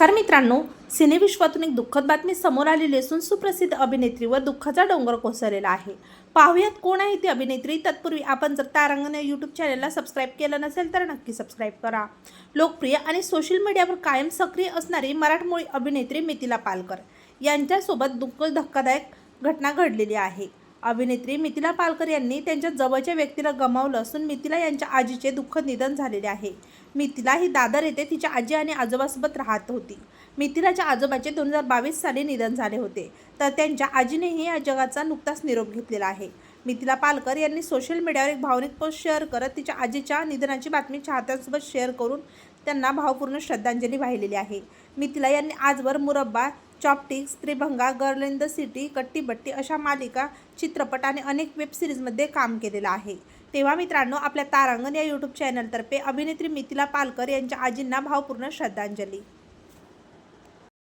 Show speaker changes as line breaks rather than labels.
नमस्कार मित्रांनो सिनेविश्वातून एक दुःखद बातमी समोर आलेली असून सुप्रसिद्ध अभिनेत्रीवर दुःखाचा डोंगर कोसळलेला आहे. पाहुयात कोण आहे ती अभिनेत्री. तत्पूर्वी आपण जर तारांगण या यूट्यूब चॅनलला सबस्क्राईब केलं नसेल तर नक्की सबस्क्राईब करा. लोकप्रिय आणि सोशल मीडियावर कायम सक्रिय असणारी मराठमोळी अभिनेत्री मिथिला पालकर यांच्यासोबत दुःख धक्कादायक घटना घडलेली आहे. अभिनेत्री मिथिला पालकर यांनी त्यांच्या जवळच्या व्यक्तीला गमावलं असून मिथिला यांच्या आजीचे दुःख निधन झालेले आहे. मिथिला ही दादर येथे तिच्या आजी आणि आजोबासोबत राहत होती. मिथिलाच्या आजोबाचे दोन हजार बावीस साली निधन झाले होते. तर त्यांच्या आजीनेही या जगाचा नुकताच निरोप घेतलेला आहे. मिथिला पालकर यांनी सोशल मीडियावर एक भावनिक पोस्ट शेअर करत तिच्या आजीच्या निधनाची बातमी चाहत्यांसोबत शेअर करून त्यांना भावपूर्ण श्रद्धांजली वाहिलेली आहे. मिथिला यांनी आजवर Murabba chopsticks Tribhanga girl in the city Katti Batti अशा मालिका चित्रपट आणि अनेक वेब सिरीजमध्ये काम केलेलं आहे. तेव्हा मित्रांनो आपल्या तारांगण या यूट्यूब चॅनलतर्फे अभिनेत्री मिथिला पालकर यांच्या आजींना भावपूर्ण श्रद्धांजली.